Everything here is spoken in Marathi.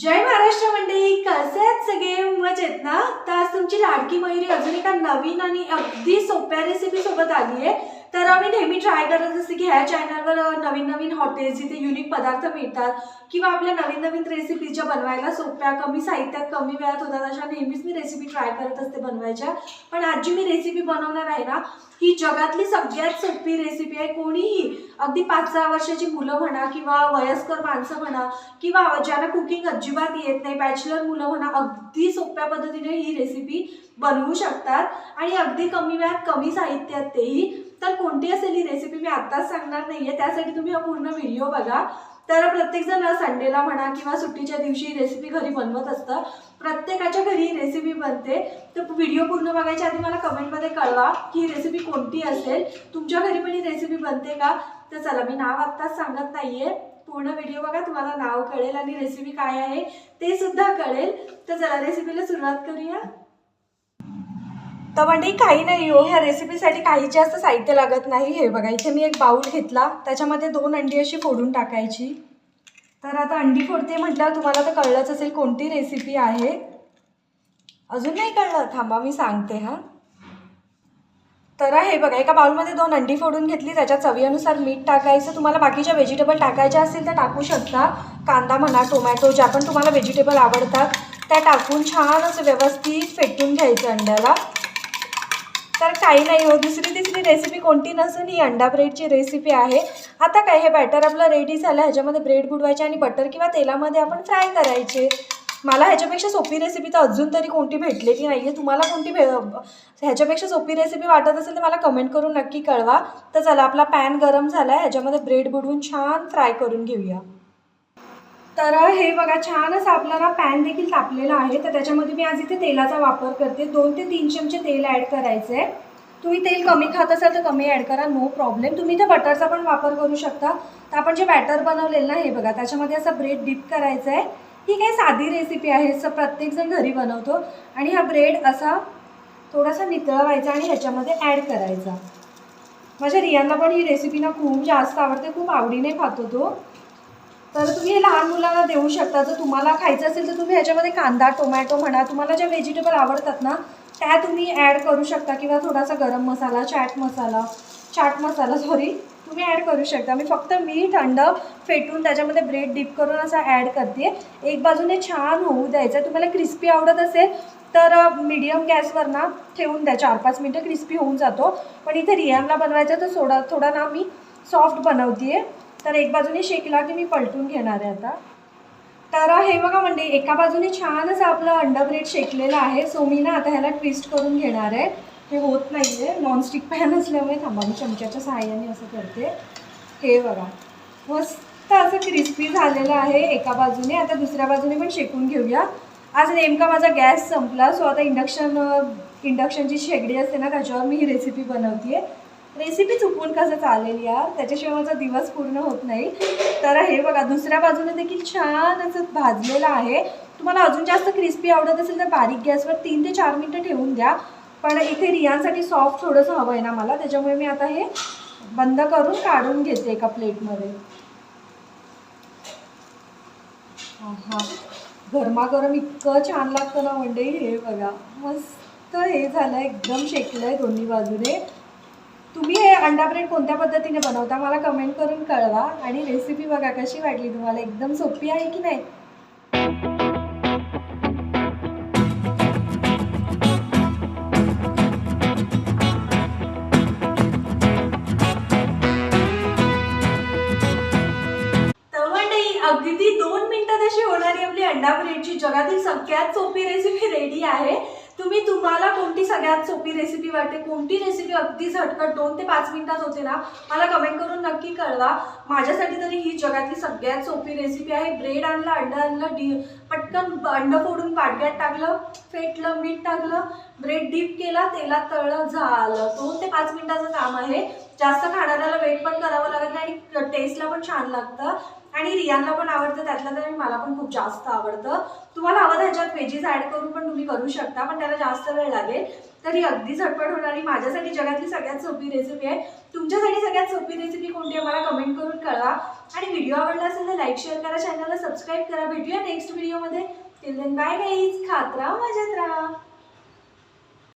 जय महाराष्ट्र मंडळी कसे आहेत सगळे? मजेत ना? तर आज तुमची लाडकी मयुरी अजून एका नवीन आणि अगदी सोप्या रेसिपी सोबत आली आहे. तर आम्ही नेहमी ट्राय करत असते की ह्या चॅनलवर नवीन नवीन हॉटेल्स जिथे युनिक पदार्थ मिळतात किंवा आपल्या नवीन नवीन रेसिपी ज्या बनवायला सोप्या कमी साहित्यात कमी वेळात होतात अशा नेहमीच मी रेसिपी ट्राय करत असते बनवायच्या. पण आज जी मी रेसिपी बनवणार आहे ना ही जगातली सगळ्यात सोपी रेसिपी आहे. कोणीही अगदी पाच सहा वर्षाची मुलं म्हणा किंवा वयस्कर माणसं म्हणा किंवा ज्यांना कुकिंग अजिबात येत नाही बॅचलर मुलं म्हणा अगदी सोप्या पद्धतीने ही रेसिपी बनवू शकतात. आणि अगदी कमी वेळात कमी साहित्यात तेही तर कोणती असेल ही रेसिपी मी आत्ताच सांगणार नाहीये त्यासाठी तुम्ही हा पूर्ण व्हिडिओ बघा. तर प्रत्येकजण संडेला म्हणा किंवा सुट्टीच्या दिवशी रेसिपी घरी बनवत असतं. प्रत्येकाच्या घरी रेसिपी बनते. तर व्हिडिओ पूर्ण बघायच्या आधी मला कमेंटमध्ये कळवा की ही रेसिपी कोणती असेल. तुमच्या घरी पण ही रेसिपी बनते का? तर चला मी नाव आत्ताच सांगत नाहीये. पूर्ण व्हिडिओ बघा तुम्हाला नाव कळेल आणि रेसिपी काय आहे ते सुद्धा कळेल. तर चला रेसिपीला सुरुवात करूया. तर म्हणजे काही नाही हो ह्या रेसिपीसाठी काही जास्त साहित्य लागत नाही. हे बघा इथे मी एक बाऊल घेतला. त्याच्यामध्ये दोन अंडी अशी फोडून टाकायची. तर आता अंडी फोडते म्हटल्यावर तुम्हाला तर कळलंच असेल कोणती रेसिपी आहे. अजून नाही कळलं? थांबा मी सांगते हां. तर हे बघा एका बाउलमध्ये दोन अंडी फोडून घेतली. त्याच्यात चवीनुसार मीठ टाकायचं. तुम्हाला बाकीच्या व्हेजिटेबल टाकायच्या असतील तर टाकू शकता. कांदा म्हणा टोमॅटो ज्या पण तुम्हाला व्हेजिटेबल आवडतात त्या टाकून छान असं व्यवस्थित फेटून घ्यायचं अंड्याला. तर काही नाही हो दुसरी तिसरी रेसिपी कोणती नसून ही अंडा ब्रेडची रेसिपी आहे. आता काय हे बॅटर आपलं रेडी झालं. ह्याच्यामध्ये ब्रेड बुडवायचे आणि बटर किंवा तेलामध्ये आपण फ्राय करायचे. मला ह्याच्यापेक्षा सोपी रेसिपी तर अजून तरी कोणती भेटलेली नाही आहे तुम्हाला कोणती भे ह्याच्यापेक्षा सोपी रेसिपी वाटत असेल तर मला कमेंट करून नक्की कळवा. तर चला आपला पॅन गरम झाला आहे ह्याच्यामध्ये ब्रेड बुडवून छान फ्राय करून घेऊया. तर हे बघा छान असं आपल्याला पॅन देखील तापलेला आहे. तर त्याच्यामध्ये मी आज इथे तेलाचा वापर करते. दोन ते तीन चमचे तेल ॲड करायचं आहे तुम्ही तेल कमी खात असाल तर कमी ॲड करा नो प्रॉब्लेम तुम्ही इथे बटरचा पण वापर करू शकता. तर आपण जे बॅटर बनवलेलं ना हे बघा त्याच्यामध्ये असं ब्रेड डिप करायचं आहे ही काही साधी रेसिपी आहे असं प्रत्येकजण घरी बनवतो. आणि हा ब्रेड असा थोडासा नितळवायचा आणि ह्याच्यामध्ये ॲड करायचा. माझ्या रियांना पण ही रेसिपी ना खूप जास्त आवडते खूप आवडीने खातो तो. तर तुम्ही हे लहान मुलांना देऊ शकता. जर तुम्हाला खायचं असेल तर तुम्ही ह्याच्यामध्ये कांदा टोमॅटो म्हणा तुम्हाला ज्या व्हेजिटेबल आवडतात ना त्या तुम्ही ॲड करू शकता. किंवा थोडासा गरम मसाला चाट मसाला चाट मसाला सॉरी तुम्ही ॲड करू शकता. मी फक्त मीठ अंड फेटून त्याच्यामध्ये ब्रेड डिप करून असं ॲड करते. एक बाजूने छान होऊ द्यायचं. तुम्हाला क्रिस्पी आवडत असेल तर मीडियम गॅसवर ना ठेवून द्या. चार पाच मिनटं क्रिस्पी होऊन जातो. पण इथे रियामला बनवायचं तर सोडा थोडा ना मी सॉफ्ट बनवते आहे तर एक बाजूने शेकला की मी पलटून घेणार आहे आता. तर हे बघा म्हणजे एका बाजूने छानच आपलं अंडा ब्रेड शेकलेलं आहे. सो मी ना आता ह्याला ट्विस्ट करून घेणार आहे. हे होत नाही आहे नॉनस्टिक पॅन असल्यामुळे थांबा मी चमच्याच्या सहाय्याने असं करते. हे बघा. मस्त असं क्रिस्पी झालेलं आहे एका बाजूने. आता दुसऱ्या बाजूने पण शेकून घेऊया. आज नेमका माझा गॅस संपला. सो आता इंडक्शन इंडक्शनची शेगडी असते ना त्याच्यावर मी ही रेसिपी बनवते आहे रेसिपी चुकवून कसं चालेल यार? त्याच्याशिवाय माझा दिवस पूर्ण होत नाही. तर हे बघा दुसऱ्या बाजूने देखील छान असं भाजलेलं आहे. तुम्हाला अजून जास्त क्रिस्पी आवडत असेल तर बारीक गॅसवर तीन ते चार मिनटं ठेवून द्या. पण इथे रियांसाठी सॉफ्ट थोडंसं हवं आहे ना मला त्याच्यामुळे मी आता हे बंद करून काढून घेते एका प्लेटमध्ये. हा गरमागरम इतकं छान लागतं ना म्हणजे हे बघा. मस्त हे झालं एकदम शेकलं आहे दोन्ही बाजूने. तुम्ही हे अंडा ब्रेड कोणत्या पद्धतीने बनवता मला कमेंट करून कळवा. आणि रेसिपी बघा कशी वाटली तुम्हाला? एकदम सोपी आहे की नाही? तर अगदी दोन मिनिटात अशी होणारी आपली अंडा ब्रेडची जगातील सगळ्यात सोपी रेसिपी रेडी आहे. तुम्ही तुम्हाला कोणती सगळ्यात सोपी रेसिपी वाटते? कोणती रेसिपी अगदी झटकट दोन ते पाच मिनिटात होते ना? मला कमेंट करून नक्की कळवा. माझ्यासाठी तरी ही जगातली सगळ्यात सोपी रेसिपी आहे. ब्रेड आणलं अंडं आणलं डी पटकन अंड फोडून पाडग्यात टाकलं फेटलं मीठ टाकलं ब्रेड डीप केला तेलात तळलं झालं. दोन ते पाच मिनिटाचं काम आहे. जास्त खाणाऱ्याला वेट पण करावं लागत नाही आणि टेस्टला पण छान लागतं. आणि रियांना पण आवडतं त्यातलं तर मला पण खूप जास्त आवडतं. तुम्हाला हवं ह्याच्यात व्हेजीस ॲड करून पण तुम्ही करू शकता पण त्याला जास्त वेळ लागेल. तर ही अगदी झटपट होणारी माझ्यासाठी जगातली सगळ्यात सोपी रेसिपी आहे. तुमच्यासाठी सगळ्यात सोपी रेसिपी कोणती आहे मला कमेंट करून कळवा. आणि व्हिडिओ आवडला असेल तर लाईक शेअर करा चॅनलला सबस्क्राईब करा. भेटूया नेक्स्ट व्हिडिओमध्ये टिल देन बाय गाईज खात राहा मजेत राहा